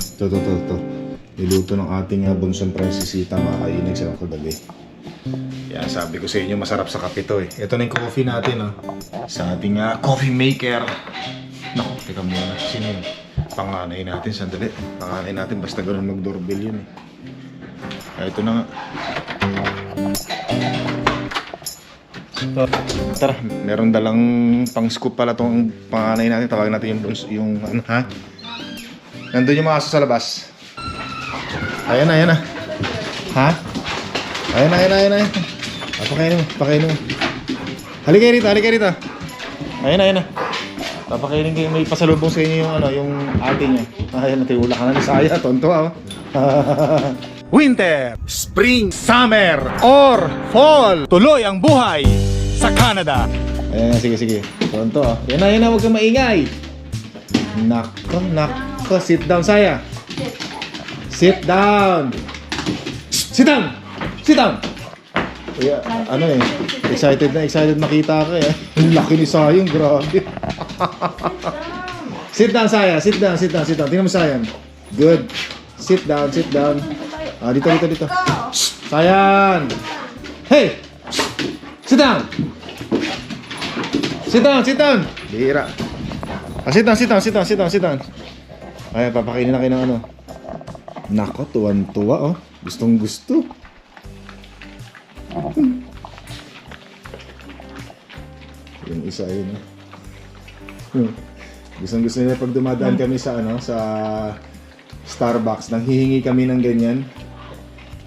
Ito, ito, ito, ito. Niluto ng ating uh, bunsong prinsesita makakainig sa kagabi. Yan, sabi ko sa inyo, masarap sa kape to eh. Ito na yung coffee natin, oh. Sa ating ah, coffee maker. Naku, teka muna. Sino yun? Panganay natin, sandali. Panganay natin, basta ganun mag-doorbell yun eh. Ah, ito na nga. Ito. Tara, meron dalang pang-scoop pala tong panganay natin. Tawagin natin yung, buns- yung ano, ha? Nandun yung mga aso sa labas. Ayan na, ayan na. Ha? Ayan na, ayan na, ayan na. Ah, pakainin mo, pakainin mo. Halika rito, halika rito. Ayan na, ayan na. Papakainin kayo, may pasalubong sa inyo yung ano, yung ate niya. Ayan, natulak ka na ni Saya, tonto ah. Winter, Spring, Summer, or Fall. Tuloy ang buhay sa Canada. Ayan, sige, sige. Tonto ah. Yan na, yan na, huwag kang maingay. Nako, nako. Sit down, Saya. Sit down. Sit down. Sit down. Kuya, ano eh, excited na excited makita ka eh. Laki ni Sayang, grabe. sit down, Saya. Sit down, sit down, sit down. Tingnan mo, Sayang. Good. Sit down, sit down. Ah, dito, dito, dito. Sayang. Hey! Sit down. Sit down, sit down. Bihira. Ah, sit down, sit down, sit down, sit down, sit down. Ay, papakainin na kayo ng ano. Nako, tuwan-tuwa oh. Gustong gusto. Yung isa yun oh. Hmm. Gustong gusto nila pag dumadaan kami sa ano, sa Starbucks, nang hihingi kami ng ganyan.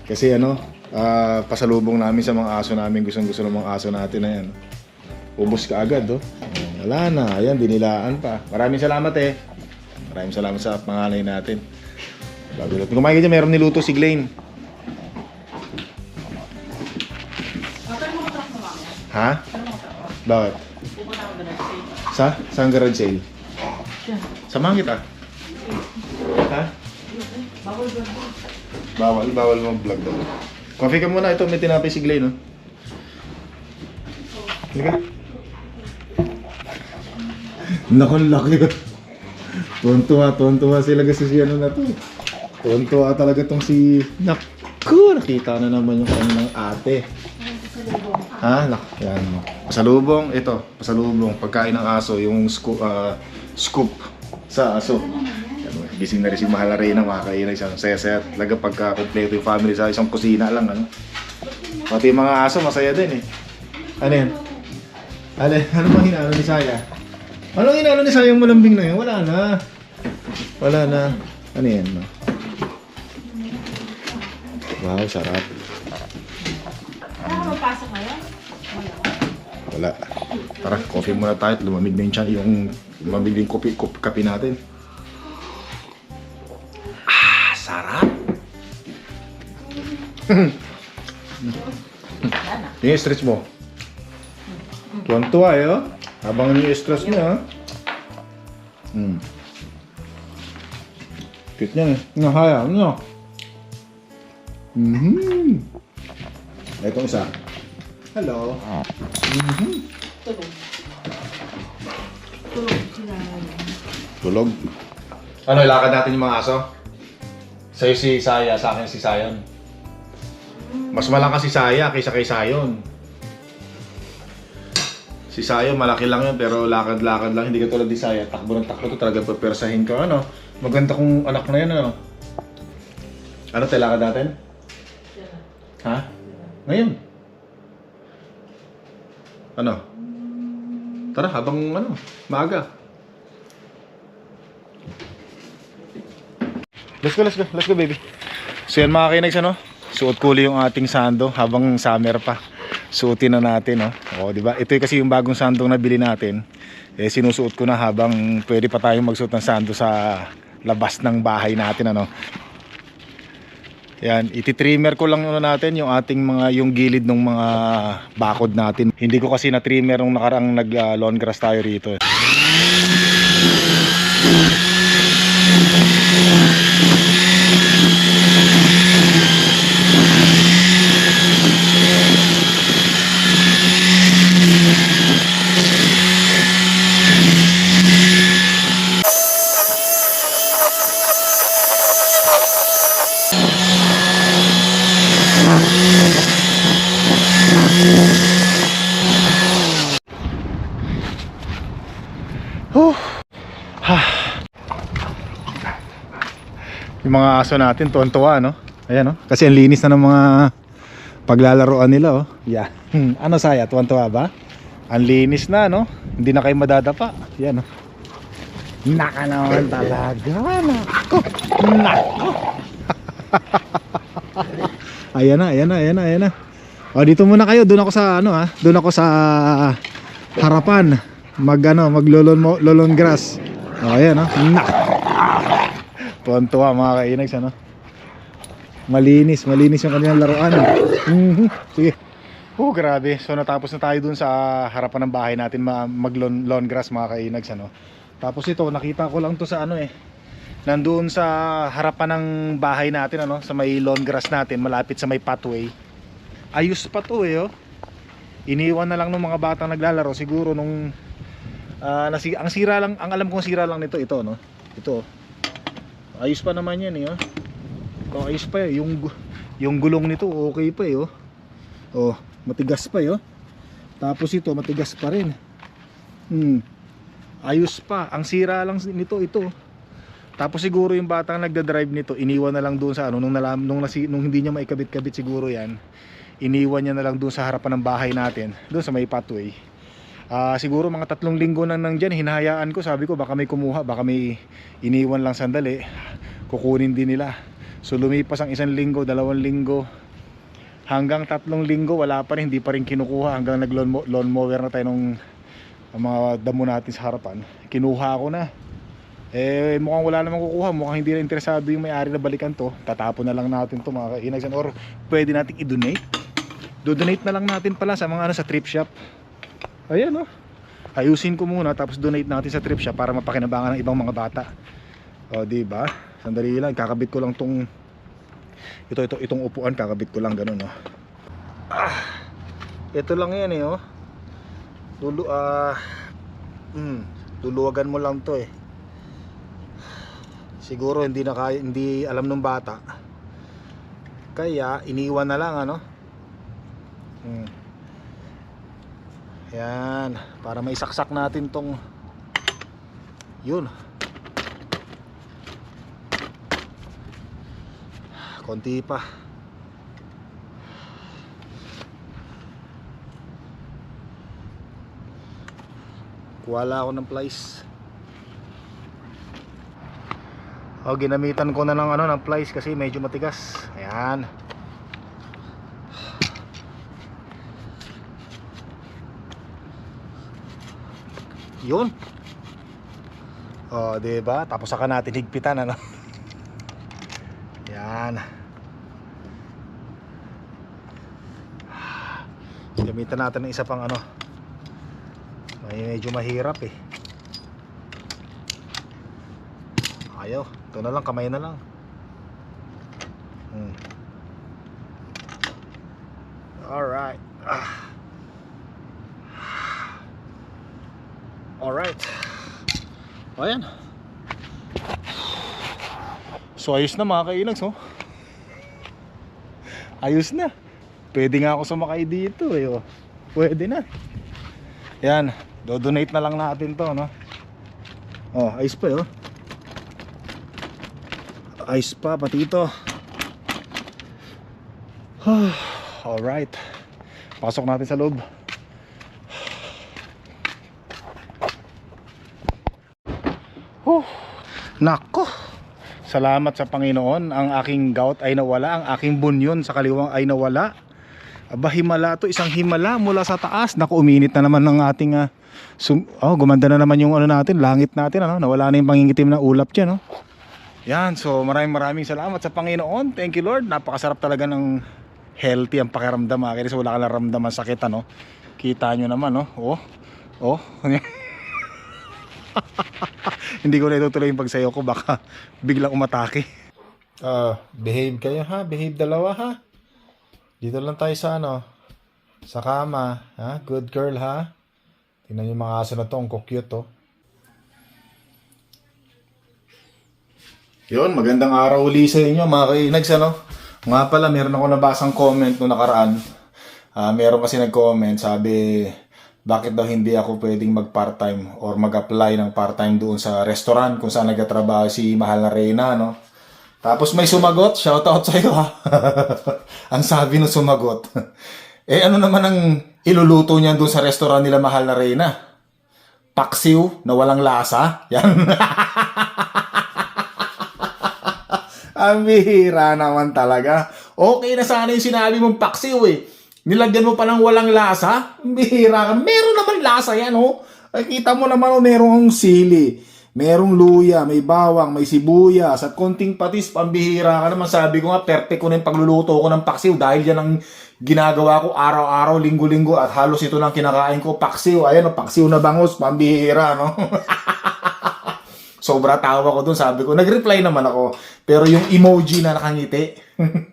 Kasi ano, ah, pasalubong namin sa mga aso namin, gustong gusto ng mga aso natin na yan. Ubus ka agad, oh. Wala na, ayan, dinilaan pa. Maraming salamat eh. Maraming salamat sa pangalay natin. Bago natin kumain dyan, meron niluto si Glenn. Ha? Bakit? Sa? Saan garage sale? Samahan kita. Ha? Bawal, bawal mo vlog daw. Coffee ka muna, ito may tinapay si Glenn, no? Halika. Naku, laki. Tuwan-tuwa, tuwan-tuwa sila kasi si ano na to. Tuwan-tuwa talaga tong si... Naku, nakita na naman yung kanyang ate. Ha? Nak yan. Pasalubong, ito. Pasalubong. Pagkain ng aso, yung scoop, ah, scoop sa aso. Yan, gising na rin si Mahal Arena, makakain na isang saya-saya. Talaga pagka kompleto yung family sa isang kusina lang, ano. Pati yung mga aso, masaya din eh. Ano yan? Ano, ano ba hinalo ni Saya? Ano hinalo ni Saya yung malambing na yun? Wala na. Wala na. Ano yan? No? Wow, sarap. Mapasok ngayon? Wala. Tara, coffee muna tayo. at Lumamig na yung chan, yung lumamig din kopi, kopi, kape natin. Ah, sarap! yung stretch mo. Tuwan-tuwa eh, oh. Habang yung stress niya, ah. Hmm. Niya eh. Nahaya, ano? Mhm. Ito isa. Hello. Mhm. Tulog. Tulog sila. Tulog. Ano, ilakad natin yung mga aso? Sa'yo si Saya, sa akin si Sayon. Mas malakas si Saya kaysa kay Sayon. Si Sayon, malaki lang yun, pero lakad-lakad lang. Hindi ka tulad ni Saya. Takbo ng takbo to talaga papersahin ka. Ano? Maganda kong anak na yun, ano? Ano, tayo lakad natin? Ha? Ngayon. Ano? Tara, habang ano, maaga. Let's go, let's go, let's go baby. So yan mga kinags ano, suot ko ulit yung ating sando habang summer pa. Suotin na natin no. O, di ba? Ito kasi yung bagong sandong nabili natin. Eh sinusuot ko na habang pwede pa tayong magsuot ng sando sa labas ng bahay natin ano. Yan, iti-trimmer ko lang ano natin yung ating mga yung gilid ng mga bakod natin. Hindi ko kasi na trimmer nung nakarang nag uh, lawn grass tayo rito. Huh. Ha. Mga aso natin, tuwan-tuwa, no? Ayan, no? Kasi ang linis na ng mga paglalaroan nila, oh. Yeah. Hmm. Ano, Saya? Tuwan-tuwa ba? Ang linis na, no? Hindi na kayo madadapa. Yan, no? Naka naman talaga. Nako. Nako. ayan na, ayan na, ayan na, ayan na. O, dito muna kayo. Doon ako sa, ano, ha? Doon ako sa harapan. Mag, ano, mag lolon, lolon grass. O, ayan, no? Nak. Tuwan-tuwa, mga kainags, ano? Malinis, malinis yung kanilang laruan. Mhm. Sige. Oh, grabe. So natapos na tayo dun sa harapan ng bahay natin ma- mag lawn, lawn grass mga kainags ano. Tapos ito, nakita ko lang to sa ano eh. Nandoon sa harapan ng bahay natin ano, sa may lawn grass natin, malapit sa may pathway. Ayos pa to eh oh. Iniwan na lang ng mga batang naglalaro siguro nung ah, nasi- ang sira lang, ang alam kong sira lang nito ito no. Ito. oh. Ayos pa naman yan eh oh. Oh, ayos pa eh. Yung, yung gulong nito okay pa eh oh. Oh, matigas pa eh oh. Tapos ito matigas pa rin. Hmm. Ayos pa. Ang sira lang nito ito. Tapos siguro yung batang nagda-drive nito, iniwan na lang doon sa ano nung nalam nung, nasi, nung hindi niya maikabit-kabit siguro 'yan. Iniwan niya na lang doon sa harapan ng bahay natin, doon sa may pathway. Ah, siguro mga tatlong linggo na nang diyan, hinahayaan ko, sabi ko baka may kumuha, baka may iniwan lang sandali. Kukunin din nila. So lumipas ang isang linggo, dalawang linggo, hanggang tatlong linggo wala pa rin, hindi pa rin kinukuha hanggang nag lawn, mo- lawn mower na tayo nung mga damo natin sa harapan. Kinuha ko na. Eh mukhang wala namang kukuha, mukhang hindi na interesado yung may-ari na balikan to. Tatapon na lang natin to mga kainagsan or pwede nating i-donate. Do-donate na lang natin pala sa mga ano sa thrift shop. Ayan oh. Ayusin ko muna tapos donate natin sa thrift shop para mapakinabangan ng ibang mga bata. O di ba? Sandali lang, kakabit ko lang tong ito ito itong upuan kakabit ko lang ganun oh. Ah. Ito lang 'yan eh oh. Lulu ah mm, luluwagan mo lang 'to eh. Siguro hindi na kaya, hindi alam ng bata. Kaya iniwan na lang ano. Hmm. Yan, para maisaksak natin tong yun. Konti pa. Kuwala ako ng plies. O, ginamitan ko na ng ano ng plies kasi medyo matigas. Ayan. Yun. O, di ba? Tapos saka natin higpitan ano. Yan. Gamitan natin ng isa pang ano. May medyo mahirap eh. Ayaw. Ito na lang, kamay na lang. Hmm. Alright. Ah. Alright. O yan. So ayos na mga kainags oh. Ayos na. Pwede nga ako sumakay dito eh oh. Pwede na. Yan. Do-donate na lang natin to no. Oh, ayos pa eh, oh. Ayos pa pati ito. Alright. Pasok natin sa loob. Huh. Nako. Salamat sa Panginoon. Ang aking gout ay nawala. Ang aking bunyon sa kaliwang ay nawala. Aba, himala to. Isang himala mula sa taas. Naku, uminit na naman ng ating... ah, sum- oh, gumanda na naman yung ano natin, langit natin. Ano? Nawala na yung pangingitim na ulap dyan. No? Yan, so maraming maraming salamat sa Panginoon. Thank you Lord. Napakasarap talaga ng healthy ang pakiramdam. Kasi wala ka naramdaman sakit. Ano? Kita nyo naman. No? Oh, oh. Hindi ko na itutuloy yung pagsayo ko baka biglang umatake. Ah, behave kayo ha, behave dalawa ha. Dito lang tayo sa ano, sa kama, ha? Good girl ha. Tingnan yung mga aso na to, ang cute to. Yun, magandang araw uli sa inyo mga kainags ano. Nga pala, meron ako nabasang comment nung nakaraan. Ah, meron kasi nag-comment, sabi, bakit daw hindi ako pwedeng mag-part-time or mag-apply ng part-time doon sa restaurant kung saan nagtatrabaho si Mahal na Reyna, no? Tapos may sumagot, shoutout sa'yo ha. ang sabi nung sumagot, eh ano naman ang iluluto niyan doon sa restaurant nila Mahal na Reyna? Paksiw na walang lasa? Yan. Ang bihira naman talaga. Okay na sana yung sinabi mong paksiw eh. Nilagyan mo pa ng walang lasa? Bihira ka. Meron naman lasa yan oh. Ay, kita mo naman oh, merong sili. Merong luya, may bawang, may sibuyas, at konting patis, pambihira ka naman. Sabi ko nga, perfect ko na yung pagluluto ko ng paksiw dahil yan ang ginagawa ko araw-araw, linggo-linggo, at halos ito lang kinakain ko, paksiw. Ayan, oh, paksiw na bangus, pambihira, no? Sobra tawa ko dun, sabi ko. Nag-reply naman ako. Pero yung emoji na nakangiti,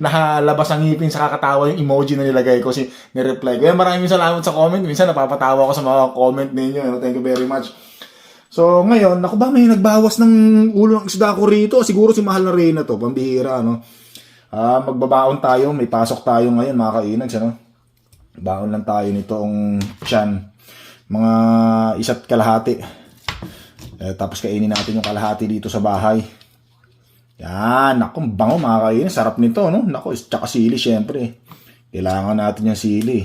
nakalabas ang ngipin sa kakatawa yung emoji na nilagay ko. Si ni-reply ko. Kaya maraming salamat sa comment. Minsan napapatawa ko sa mga comment ninyo. ano. Thank you very much. So, ngayon, ako ba may nagbawas ng ulo ng isda ko rito? Siguro si Mahal na Reyna to, pambihira, ano? Ah, magbabaon tayo, may pasok tayo ngayon, mga kainags, ano? Baon lang tayo nitong tiyan. Mga isa't kalahati. Eh, tapos kainin natin yung kalahati dito sa bahay. Yan, naku, bango mga kainin. Sarap nito, no? Naku, tsaka sili, syempre. Kailangan natin yung sili.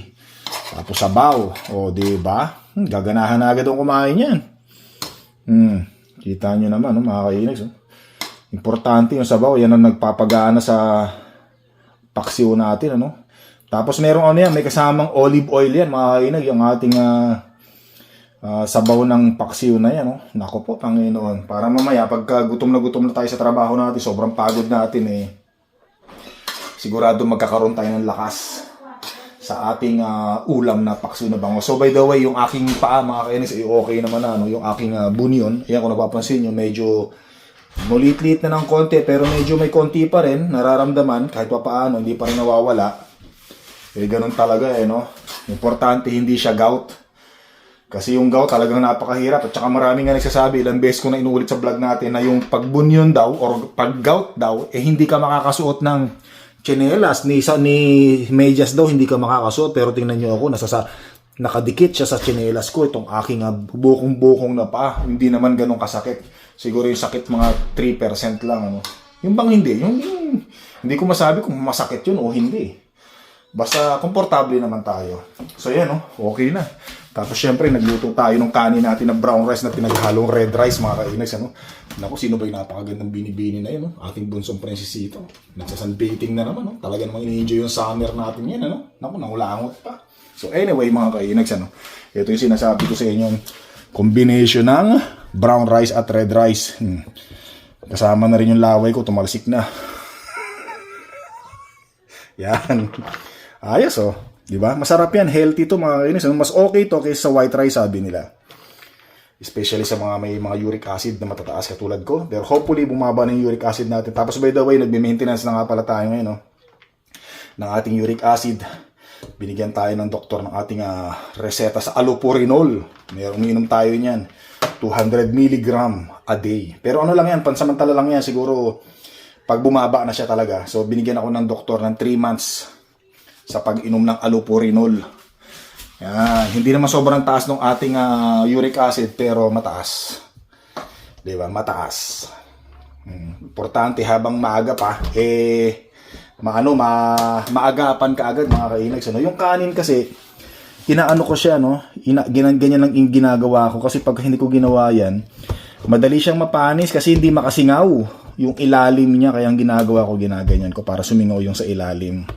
Tapos sabaw. O, di ba? Hmm, gaganahan na agad akong kumain yan. Hmm, kita nyo naman, no, mga kainags. No? Importante yung sabaw. Yan ang nagpapagana sa paksiw natin, ano? Tapos merong ano yan, may kasamang olive oil yan, mga kainag, yung ating ah, ah, sabaw ng paksiw na yan, oh. Nako po, Panginoon. Para mamaya, pagka gutom na gutom na tayo sa trabaho natin, sobrang pagod natin eh. Sigurado magkakaroon tayo ng lakas sa ating ah, ulam na paksiw na bango. So by the way, yung aking paa, mga kainis, ay okay naman na, no? yung aking uh, bunyon. Ayan, kung napapansin nyo, medyo mulit-lit na ng konti, pero medyo may konti pa rin, nararamdaman, kahit pa paano, hindi pa rin nawawala. Eh, ganun talaga eh, no? Importante, hindi siya gout. Kasi yung gout talagang napakahirap. At saka marami nga nagsasabi, ilang beses ko na inuulit sa vlog natin, na yung pagbunyon daw, or pag gout daw, eh hindi ka makakasuot ng tsinelas, ni, sa, ni medyas daw, hindi ka makakasuot. Pero tingnan nyo ako, nasa sa, nakadikit siya sa tsinelas ko, itong aking uh, bukong-bukong na pa. Hindi naman ganun kasakit. Siguro yung sakit mga 3% lang. Ano. Yung bang hindi? Yung, yung, hindi ko masabi kung masakit yun o hindi. Basta komportable naman tayo. So yan, no? okay na. Tapos syempre, nagluto tayo ng kanin natin na brown rice na pinaghalong red rice, mga kainags. Ano? Naku, sino ba yung napakagandang binibini na yun? No? Ating bunsong prinsesito. Nagsasunbathing na naman. No? Talaga namang ini-enjoy yung summer natin yan. Ano? Naku, nangulangot pa. So anyway, mga kainags, ano? ito yung sinasabi ko sa inyo. Combination ng brown rice at red rice. Hmm. Kasama na rin yung laway ko, tumalsik na. Yan. Ayos oh. Di ba? Masarap yan. Healthy to mga kainis. Mas okay to kaysa sa white rice sabi nila. Especially sa mga may mga uric acid na matataas katulad ko. Pero hopefully bumaba na yung uric acid natin. Tapos by the way, nagme-maintenance na nga pala tayo ngayon. No? Ng ating uric acid. Binigyan tayo ng doktor ng ating ah, reseta sa allopurinol. Meron uminom tayo niyan. 200 mg a day. Pero ano lang yan, pansamantala lang yan. Siguro pag bumaba na siya talaga. So binigyan ako ng doktor ng 3 months sa pag-inom ng allopurinol. Yan, hindi naman sobrang taas ng ating ah, uric acid pero mataas. 'Di ba? Mataas. Hmm. Importante habang maaga pa eh maano ma maagapan ka agad mga kainags ano. Yung kanin kasi inaano ko siya no, Ina, ginan, ganyan lang yung ginagawa ko kasi pag hindi ko ginawa yan, madali siyang mapanis kasi hindi makasingaw yung ilalim niya kaya ang ginagawa ko ginaganyan ko para sumingaw yung sa ilalim.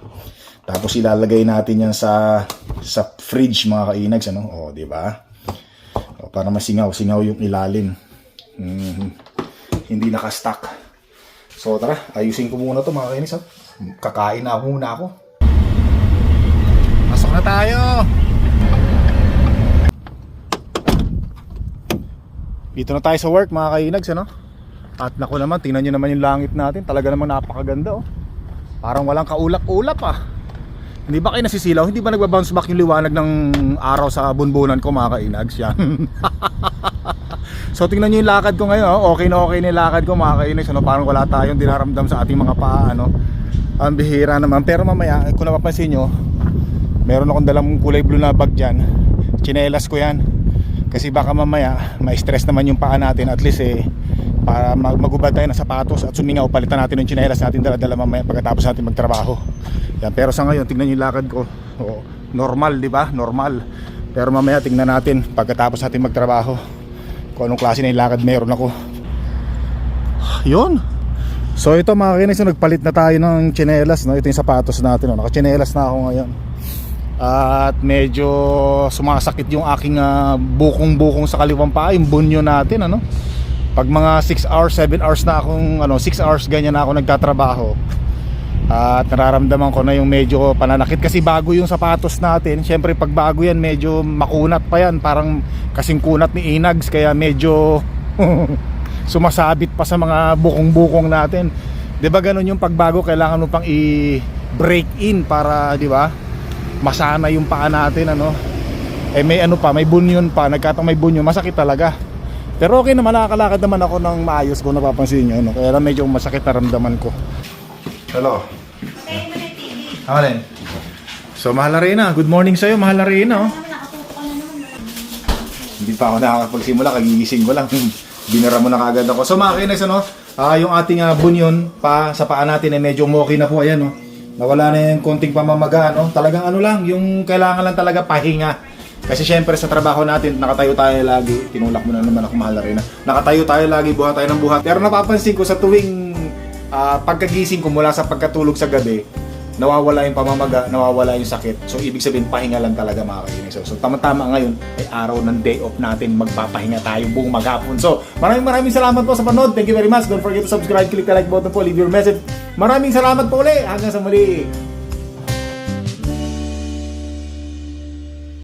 Tapos ilalagay natin yan sa sa fridge mga kainags ano? Oh, di ba? Para masingaw, singaw yung ilalim. Mhm. Hindi naka-stack. So tara, ayusin ko muna to mga kainis. Ha? Kakain na muna ako. Pasok na tayo. Dito na tayo sa work mga kainags ano? At naku naman, tingnan nyo naman yung langit natin. Talaga namang napakaganda oh. Parang walang kaulap-ulap ah. Hindi ba kayo nasisilaw? Hindi ba nagbabounce back yung liwanag ng araw sa bunbunan ko mga kainags? Yan. so tingnan nyo yung lakad ko ngayon. oh. Okay na okay na yung lakad ko mga kainags. Ano? Parang wala tayong dinaramdam sa ating mga paa. Ano? Ang bihira naman. Pero mamaya, kung napapansin nyo, meron akong dalang kulay blue na bag dyan. Chinelas ko yan. Kasi baka mamaya, ma-stress naman yung paa natin. At least eh, para mag magubad tayo ng sapatos at sumingaw, palitan natin yung chinelas natin dala-dala mamaya pagkatapos natin magtrabaho. Yan. Pero sa ngayon, tignan yung lakad ko. Oo, normal, di ba? Normal. Pero mamaya, tingnan natin pagkatapos natin magtrabaho kung anong klase na lakad meron ako. Yun. So ito mga kinis, nagpalit na tayo ng chinelas, no? Ito yung sapatos natin, no? Naka-chinelas na ako ngayon. At medyo sumasakit yung aking ah, bukong-bukong sa kaliwang paa, yung bunyo natin, ano? Pag mga 6 hours, 7 hours na akong, ano, 6 hours ganyan na ako nagtatrabaho. At nararamdaman ko na yung medyo pananakit kasi bago yung sapatos natin. Siyempre pag bago yan, medyo makunat pa yan. Parang kasing kunat ni Inags, kaya medyo sumasabit pa sa mga bukong-bukong natin. 'Di ba ganun yung pagbago kailangan mo pang i-break in para 'di ba? Masana yung paa natin ano. Eh may ano pa, may bunyon pa, nagkatang may bunyon, masakit talaga. Pero okay naman, nakakalakad naman ako ng maayos kung napapansin nyo. No? Kaya medyo masakit na ramdaman ko. Hello. Rin? So, Mahal Arena, good morning sa'yo, Mahal Arena. Oh. Hindi pa ako nakakapagsimula, kagigising ko lang. Binara mo na kagad ako. So mga kinex, ano, ah, yung ating ah, bunyon pa sa paa natin ay medyo okay na po. Ayan, no? Nawala na yung konting pamamaga. No? Talagang ano lang, yung kailangan lang talaga pahinga. Kasi syempre sa trabaho natin, nakatayo tayo lagi. Tinulak mo na naman ako, mahal na rin. Nakatayo tayo lagi, buhat tayo ng buhat. Pero napapansin ko sa tuwing ah, pagkagising ko mula sa pagkatulog sa gabi, nawawala yung pamamaga, nawawala yung sakit. So, ibig sabihin, pahinga lang talaga mga kainis. So, so tama-tama ngayon ay araw ng day off natin. Magpapahinga tayo buong maghapon. So, maraming maraming salamat po sa panood. Thank you very much. Don't forget to subscribe, click the like button po, leave your message. Maraming salamat po ulit. Hanggang sa muli.